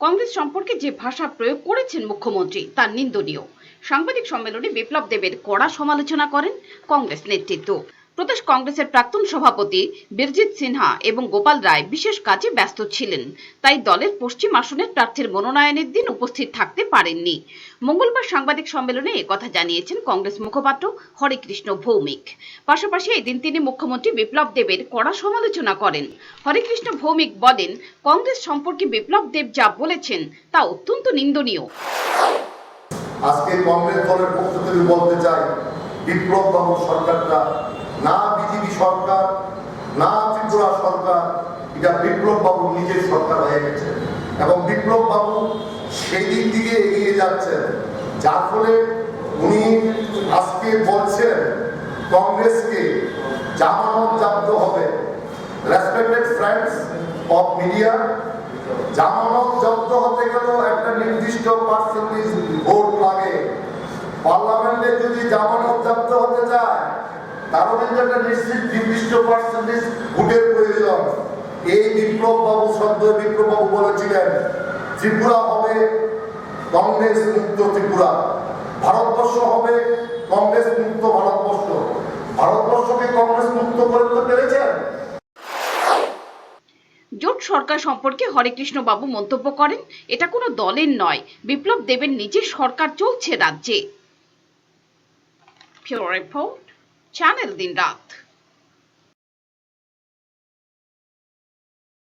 কংগ্রেস সম্পর্কে যে ভাষা প্রয়োগ করেছেন মুখ্যমন্ত্রী, তার নিন্দনীয়। সাংবাদিক সম্মেলনে বিপ্লব দেবের কড়া সমালোচনা করেন কংগ্রেস নেতৃত্ব। প্রদেশ কংগ্রেসের প্রাক্তন সভাপতি বীরজিৎ সিনহা এবং গোপাল রায় বিশেষ কাজে ব্যস্ত ছিলেন। তাই দলের পশ্চিম আসনের প্রার্থীর মনোনয়নের দিন উপস্থিত থাকতে পারেননি। মঙ্গলবার সাংবাদিক সম্মেলনে একথা জানিয়েছেন কংগ্রেস মুখপাত্র হরেকৃষ্ণ ভৌমিক। পাশাপাশি এদিন তিনি মুখ্যমন্ত্রী বিপ্লব দেবের কড়া সমালোচনা করেন। হরেকৃষ্ণ ভৌমিক বলেন, কংগ্রেস সম্পর্কে বিপ্লব দেব যা বলেছেন তা অত্যন্ত নিন্দনীয়। আজকে কংগ্রেস দলের পক্ষ থেকে বলতে চাই, বিপ্লব বাবু সরকারটা না বিজেপি সরকার না ত্রিপুরা সরকার এটা বিপ্লব বাবু নিজের সরকার হয়ে গেছে এবং বিপ্লব বাবু সেই দিক দিকে এগিয়ে যাচ্ছেন। যার ফলে উনি আজকে বলছেন, কংগ্রেসকে জামানত জব্দ হবে। রেসপেক্টেড ফ্রেন্ডস অফ মিডিয়া জামানত জব্দ হতে গেলেও একটা নির্দিষ্ট পার্সেন্টেজ ভোট লাগে। পার্লামেন্টে যদি জামানত জব্দ হতে চায়, তারও কিন্তু একটা নিশ্চিত নির্দিষ্ট পার্সেন্টেজ ভোটের প্রয়োজন। এই বিপ্লব বাবু সদ্য বিপ্লব বাবু বলেছিলেন, ত্রিপুরা হবে কংগ্রেস মুক্ত ত্রিপুরা। ভারতবর্ষ হবে কংগ্রেস মুক্ত ভারতবর্ষ। ভারতবর্ষকে কংগ্রেস মুক্ত করতে পেরেছেন। জোট সরকার সম্পর্কে হরেকৃষ্ণ বাবু মন্তব্য করেন, এটা কোনো দলের নয়, বিপ্লব দেবের নিজের সরকার চলছে রাজ্যে। রিপোর্ট, চ্যানেল দিন রাত